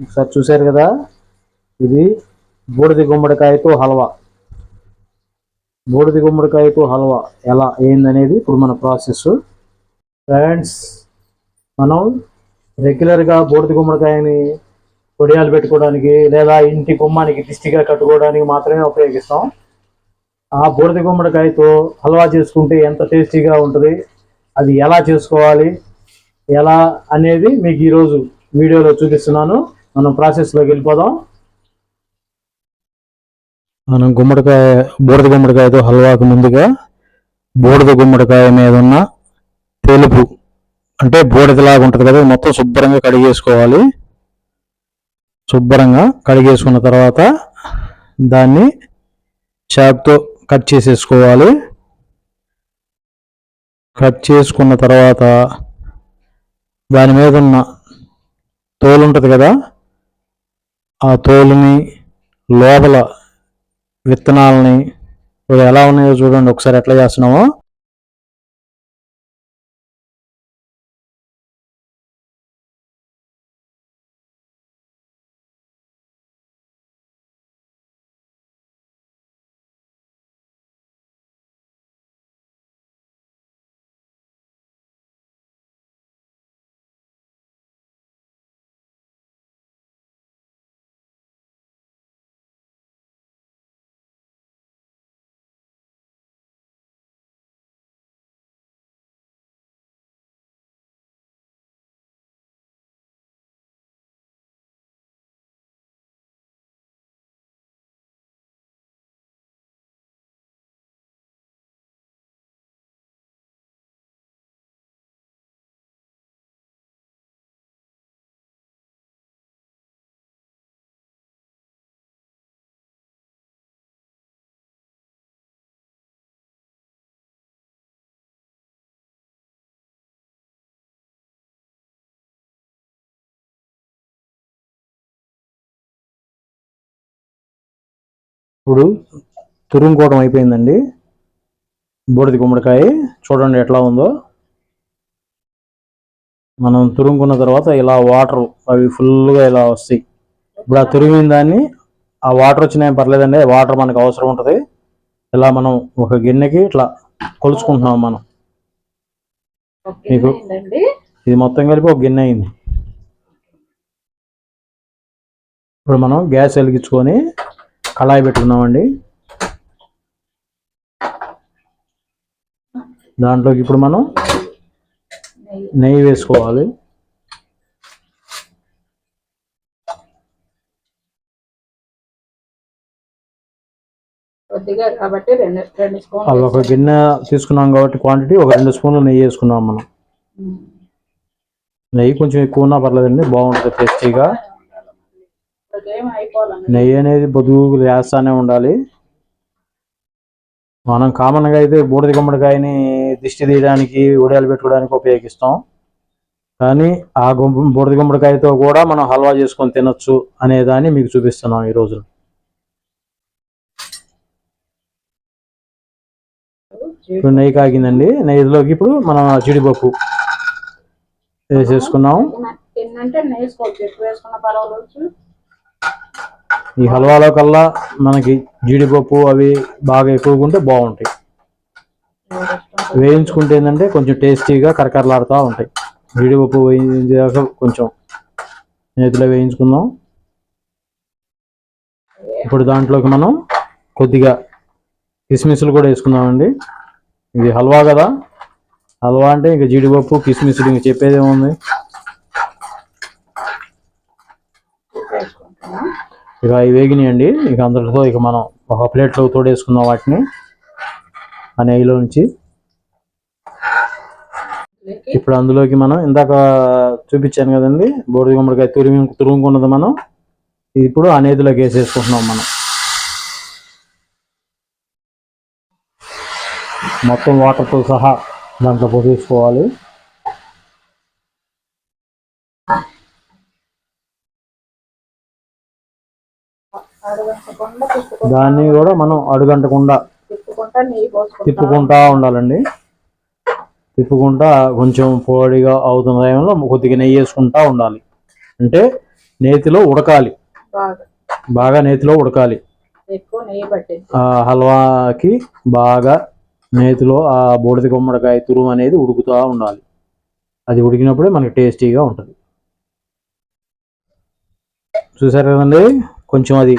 ఒకసారి చూశారు కదా? ఇది బూడిద గుమ్మడికాయతో హల్వా. బూడిది గుమ్మడికాయతో హల్వా ఎలా ఏందనేది ఇప్పుడు మన ప్రాసెస్. ఫ్రెండ్స్ మనం రెగ్యులర్గా బూడిద గుమ్మడికాయని పొడియాలు పెట్టుకోవడానికి లేదా ఇంటి గుమ్మానికి దిష్టిగా కట్టుకోవడానికి మాత్రమే ఉపయోగిస్తాం. ఆ బూడిద గుమ్మడికాయతో హల్వా చేసుకుంటే ఎంత టేస్టీగా ఉంటుంది అది ఎలా చేసుకోవాలి ఎలా అనేది మీకు ఈరోజు వీడియోలో చూపిస్తున్నాను. మనం ప్రాసెస్లోకి వెళ్ళిపోదాం. మనం గుమ్మడికాయ బూడిద గుమ్మడికాయతో హల్వాకు ముందుగా బూడిద గుమ్మడికాయ మీద ఉన్న తెలుపు అంటే బూడిదలాగా ఉంటుంది కదా మొత్తం శుభ్రంగా కడిగేసుకోవాలి. శుభ్రంగా కడిగేసుకున్న తర్వాత దాన్ని చాక్తో కట్ చేసేసుకోవాలి. కట్ చేసుకున్న తర్వాత దాని మీద ఉన్న తోలు ఉంటుంది కదా ఆ తోలుని లోపల విత్తనాలని ఇవి ఎలా ఉన్నాయో చూడండి. ఒకసారి ఎట్లా చేస్తున్నామో. ఇప్పుడు తురుముకోవడం అయిపోయిందండి. బూడిద గుమ్మడికాయ చూడండి ఎట్లా ఉందో. మనం తురుముకున్న తర్వాత ఇలా వాటర్ అవి ఫుల్గా ఇలా వస్తాయి. ఇప్పుడు ఆ తురిమిన దాన్ని ఆ వాటర్ వచ్చినా ఏం పర్లేదండి వాటర్ మనకు అవసరం ఉంటుంది. ఇలా మనం ఒక గిన్నెకి ఇట్లా కొలుచుకుంటున్నాం మనం. మీకు- ఇది మొత్తం కలిపి ఒక గిన్నె అయింది. ఇప్పుడు మనం గ్యాస్ వెలిగించుకొని కళాయి పెట్టుకున్నామండి దాంట్లోకి ఇప్పుడు మనం నెయ్యి వేసుకోవాలి. అది ఒక గిన్నె తీసుకున్నాం కాబట్టి క్వాంటిటీ ఒక రెండు స్పూన్లు నెయ్యి వేసుకున్నాం మనం. నెయ్యి కొంచెం ఎక్కువ ఉన్నా పర్లేదండి బాగుంటుంది టేస్టీగా నెయ్యి అనేది బొదుగు వేస్తానే ఉండాలి. మనం కామన్గా అయితే బూడిద గుమ్మడికాయని దిష్టి తీయడానికి ఉడియాలు పెట్టుకోవడానికి ఉపయోగిస్తాం. కానీ ఆ గుమ్మ బూడిద గుమ్మడికాయతో కూడా మనం హల్వా చేసుకొని తినొచ్చు అనే దాన్ని మీకు చూపిస్తున్నాం ఈ రోజు ఇప్పుడు నెయ్యి కాగిందండి. నెయ్యిలోకి ఇప్పుడు మనం జీడిపప్పు వేసేసుకున్నాం. ఈ హల్వాలో కల్లా మనకి జీడిపప్పు అవి బాగా ఎక్కువగా ఉంటే బాగుంటాయి. వేయించుకుంటే ఏంటంటే కొంచెం టేస్టీగా కరకరలాడుతూ ఉంటాయి. జీడిపప్పు వేయించాక కొంచెం నేతిలో వేయించుకుందాం. ఇప్పుడు దాంట్లోకి మనం కొద్దిగా కిస్మిస్లు కూడా వేసుకుందామండి. ఇది హల్వా కదా. హల్వా అంటే ఇంకా జీడిపప్పు కిస్మిస్లు ఇంక చెప్పేది ఏముంది వేసుకుంటున్నాం ఇక అవి వేగినాయండి. ఇక అందరితో ఇక మనం ఒక ప్లేట్లో తోడేసుకుందాం వాటిని. ఆ నెయ్యిలో నుంచి. ఇప్పుడు అందులోకి మనం ఇందాక చూపించాను కదండి బోడి గుమ్మడికాయ తురిమి తురుముకున్నది మనం. ఇప్పుడు ఆ నేతిలోకి వేసేసుకుంటున్నాం మనం. మొత్తం వాటర్తో సహా దాంట్లో పోసేసుకోవాలి. దాన్ని కూడా మనం అడుగంటకుండా తిప్పుకుంటా ఉండాలండి. తిప్పుకుంటా కొంచెం పొడిగా అవుతున్న టైంలో కొద్దిగా నెయ్యి వేసుకుంటా ఉండాలి. అంటే నేతిలో ఉడకాలి. బాగా. నేతిలో ఉడకాలి. ఎక్కువ నెయ్యి పట్టింది ఆ హల్వాకి బాగా నేతిలో ఆ బూడిద గుమ్మడికాయ తురుము అనేది ఉడుకుతూ ఉండాలి. అది ఉడికినప్పుడే మనకి టేస్టీగా ఉంటుంది. చూసారు కదండి? కొంచెం అది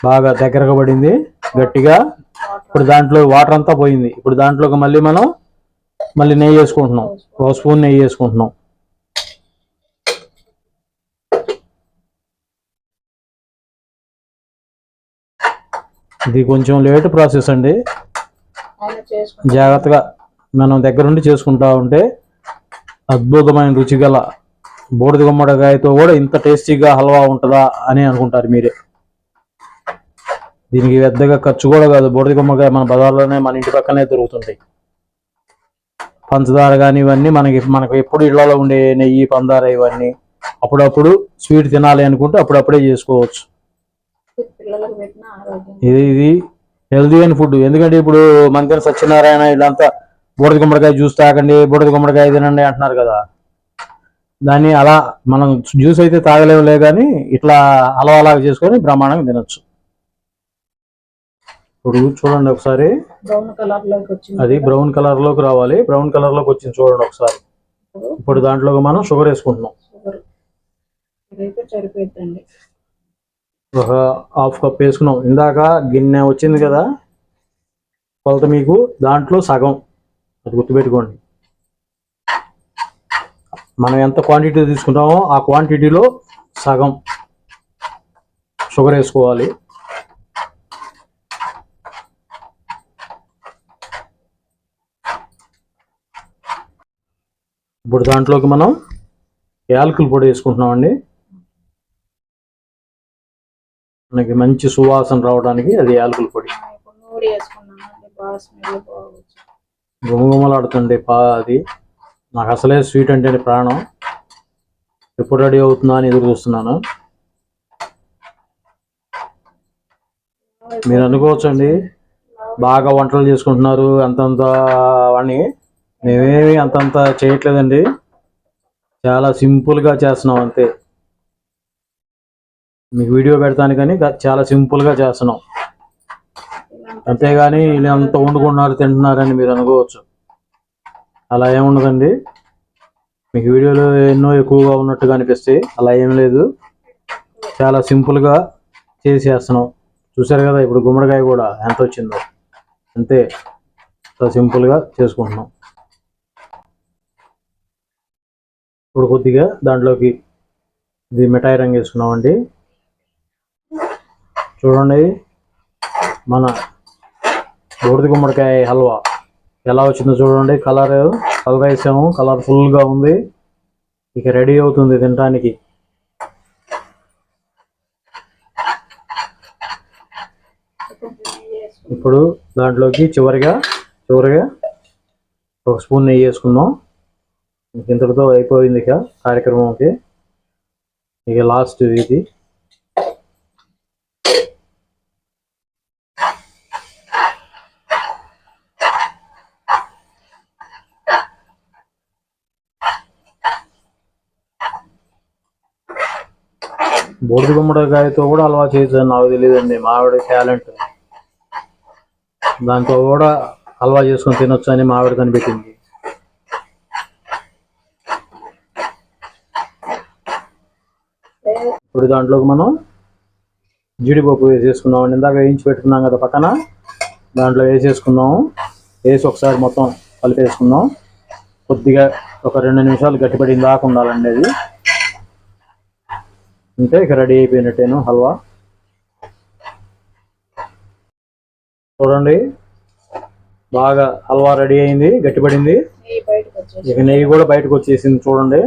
బాగా దగ్గరగా పడింది గట్టిగా. ఇప్పుడు దాంట్లో వాటర్ అంతా పోయింది. ఇప్పుడు దాంట్లోకి మళ్ళీ మనం మళ్ళీ నెయ్యి వేసుకుంటున్నాం. ఒక స్పూన్ నెయ్యి వేసుకుంటున్నాం. ఇది కొంచెం లేట్ ప్రాసెస్ అండి. జాగ్రత్తగా మనం దగ్గరుండి చేసుకుంటా ఉంటే అద్భుతమైన రుచి గల బూడిద గుమ్మడికాయతో కూడా ఇంత టేస్టీగా హల్వా ఉంటుందా అని అనుకుంటారు మీరే. దీనికి పెద్దగా ఖర్చు కూడా కాదు. బూడిద గుమ్మడికాయ మన బజార్లోనే మన ఇంటి పక్కనే దొరుకుతుంటాయి. పంచదార కానీ ఇవన్నీ మనకి మనకు ఎప్పుడు ఇళ్ళలో ఉండే నెయ్యి పందార ఇవన్నీ అప్పుడప్పుడు స్వీట్ తినాలి అనుకుంటే అప్పుడప్పుడే చేసుకోవచ్చు. ఇది ఇది హెల్దీ అయిన ఫుడ్. ఎందుకంటే ఇప్పుడు మంత్రి సత్యనారాయణ వీళ్ళంతా బూడిద గుమ్మడికాయ జ్యూస్ తాగండి బూడిద గుమ్మడికాయ తినండి అంటున్నారు కదా. దాన్ని అలా మనం జ్యూస్ అయితే తాగలేములే కానీ ఇట్లా అలా అలాగ చేసుకొని బ్రహ్మాండంగా తినొచ్చు. ఇప్పుడు చూడండి ఒకసారి. బ్రౌన్ కలర్లోకి వచ్చింది. అది బ్రౌన్ కలర్లోకి రావాలి. బ్రౌన్ కలర్లోకి వచ్చింది చూడండి ఒకసారి. ఇప్పుడు దాంట్లోకి మనం షుగర్ వేసుకుంటున్నాం. షుగర్. ఇదైతే సరిపోతుందండి ఒక హాఫ్ కప్ వేసుకున్నాం. ఇందాక గిన్నె వచ్చింది కదా? కొలత మీకు దాంట్లో సగం. అది గుర్తుపెట్టుకోండి. మనం ఎంత క్వాంటిటీ తీసుకుంటామో ఆ క్వాంటిటీలో సగం షుగర్ వేసుకోవాలి. ఇప్పుడు దాంట్లోకి మనం యాలకుల పొడి వేసుకుంటున్నామండి. మనకి మంచి సువాసన రావడానికి అది యాలకుల పొడి. గుమగుమలాడుతుంది పా అది. నాకు అసలే స్వీట్ అంటే ప్రాణం. ఎప్పుడు రెడీ అవుతుందా అని ఎదురు చూస్తున్నాను. మీరు అనుకోవచ్చండి. బాగా వంటలు చేసుకుంటున్నారు అంతంత అని. మేమేమి అంతంత చేయట్లేదండి. చాలా సింపుల్గా చేస్తున్నాం అంతే. మీకు వీడియో పెడతాను కానీ చాలా సింపుల్గా చేస్తున్నాం. అంతేగాని వీళ్ళు అంత వండుకున్నారు తింటున్నారని మీరు అనుకోవచ్చు. అలా ఏముండదండి మీకు వీడియోలో ఎన్నో ఎక్కువగా ఉన్నట్టుగా అనిపిస్తాయి అలా ఏం లేదు. చాలా సింపుల్గా చేసేస్తున్నాం. చూసారు కదా ఇప్పుడు గుమ్మడికాయ కూడా ఎంత వచ్చిందో. అంతే. చాలా సింపుల్గా చేసుకుంటున్నాం. ఇప్పుడు కొద్దిగా దాంట్లోకి ఇది మిఠాయి రంగు వేసుకున్నామండి. చూడండి మన బూడిద గుమ్మడికాయ హల్వా ఎలా వచ్చిందో చూడండి. కలర్ కలర్ వేసాము కలర్ఫుల్గా ఉంది. ఇక రెడీ అవుతుంది తినడానికి ఇప్పుడు దాంట్లోకి చివరిగా చివరిగా ఒక స్పూన్ నెయ్యి వేసుకుందాం. ఇంతటితో అయిపోయింది ఇక కార్యక్రమంకి. ఇక లాస్ట్ ఇది బూడిద గుమ్మడికాయతో కూడా అలవా చేశాను నాకు తెలియదండి. మావిడ టాలెంట్ దాంతో కూడా అలవా చేసుకొని తినొచ్చు అని మావిడ కనిపెట్టింది. ఇప్పుడు దాంట్లోకి మనం జీడిపప్పు వేసేసుకుందాం ఇందాక వేయించి పెట్టుకున్నాం కదా పక్కన. దాంట్లో వేసేసుకుందాము వేసి ఒకసారి మొత్తం కలిపేసుకుందాం కొద్దిగా ఒక రెండు నిమిషాలు గట్టిపడిన దాకా ఉండాలండి అది. అంతే ఇక రెడీ అయిపోయినట్టేను హల్వా. చూడండి. బాగా హల్వా రెడీ అయింది గట్టిపడింది ఇక నెయ్యి కూడా బయటకు వచ్చేసింది చూడండి.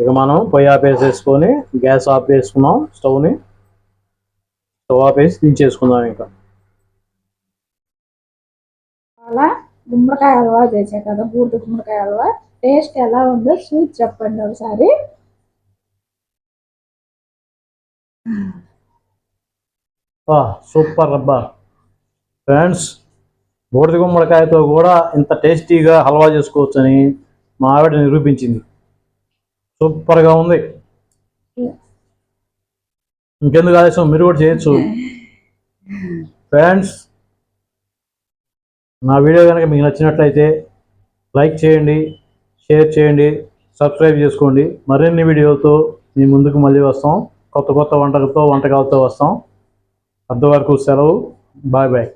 ఇక మనం పొయ్యి ఆపేసేసుకొని గ్యాస్ ఆఫ్ చేసుకున్నాం స్టవ్ని స్టవ్ ఆపేసి దించేసుకుందాం ఇంకా. అలా గుమ్మడికాయ హల్వా చేసా కదా బూడిద గుమ్మడికాయ హల్వా. టేస్ట్ ఎలా ఉందో స్వీట్ చెప్పండి ఒకసారి. సూపర్ అబ్బా. ఫ్రెండ్స్ బూడిద గుమ్మడికాయతో కూడా ఇంత టేస్టీగా హల్వా చేసుకోవచ్చని మా ఆవిడ నిరూపించింది. సూపర్గా ఉంది. ఇంకెందుకు ఆదేశం మీరు కూడా చేయొచ్చు. ఫ్రెండ్స్ నా వీడియో కనుక మీకు నచ్చినట్లయితే లైక్ చేయండి షేర్ చేయండి సబ్స్క్రైబ్ చేసుకోండి. మరిన్ని వీడియోలతో మీ ముందుకు మళ్ళీ వస్తాం. కొత్త కొత్త వంటలతో వంటకాలతో వస్తాం. అంతవరకు సెలవు. Bye bye.